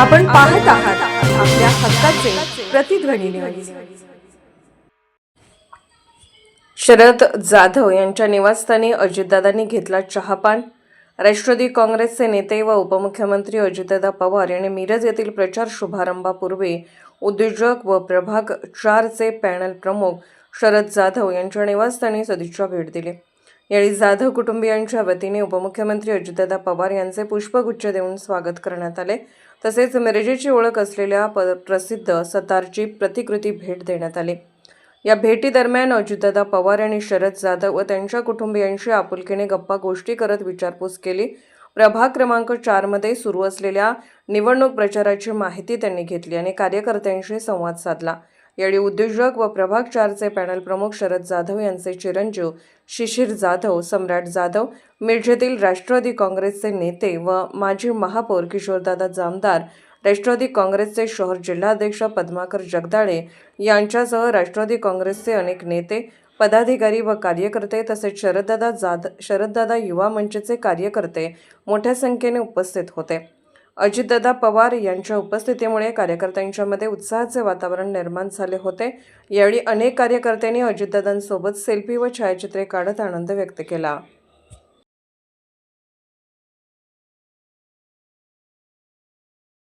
आपण पाहत आहात आपल्या हक्काचे प्रतिध्वनी न्यूज शरद जाधव यांच्या निवासस्थानी अजितदादांनी घेतला चहापान. राष्ट्रवादी काँग्रेसचे नेते व उपमुख्यमंत्री अजितदादा पवार यांनी मिरज येथील प्रचार शुभारंभापूर्वी उद्योजक व प्रभाग चारचे पॅनल प्रमुख शरद जाधव यांच्या निवासस्थानी सदिच्छा भेट दिली. यावेळी जाधव कुटुंबियांच्या वतीने उपमुख्यमंत्री अजितदादा पवार यांचे पुष्पगुच्छ देऊन स्वागत करण्यात आले. तसेच मिरजेची ओळख असलेल्या प प्रसिद्ध सतारची प्रतिकृती भेट देण्यात आली. या भेटीदरम्यान अजितदादा पवार आणि शरद जाधव व त्यांच्या कुटुंबियांशी आपुलकीने गप्पा गोष्टी करत विचारपूस केली. प्रभाग क्रमांक चारमध्ये सुरू असलेल्या निवडणूक प्रचाराची माहिती त्यांनी घेतली आणि कार्यकर्त्यांशी संवाद साधला. यावेळी उद्योजक व प्रभाग चारचे पॅनल प्रमुख शरद जाधव यांचे चिरंजीव शिशिर जाधव सम्राट जाधव मिरजेतील राष्ट्रवादी काँग्रेसचे नेते व माजी महापौर किशोरदादा जामदार राष्ट्रवादी काँग्रेसचे शहर जिल्हाध्यक्ष पद्माकर जगदाळे यांच्यासह राष्ट्रवादी काँग्रेसचे अनेक नेते पदाधिकारी व कार्यकर्ते तसेच शरददादा जाद शरददादा युवा मंचचे कार्यकर्ते मोठ्या संख्येने उपस्थित होते. अजितदादा पवार यांच्या उपस्थितीमुळे कार्यकर्त्यांच्यामध्ये उत्साहाचे वातावरण निर्माण झाले होते. यावेळी अनेक कार्यकर्त्यांनी अजितदादांसोबत सेल्फी व छायाचित्रे काढत आनंद व्यक्त केला.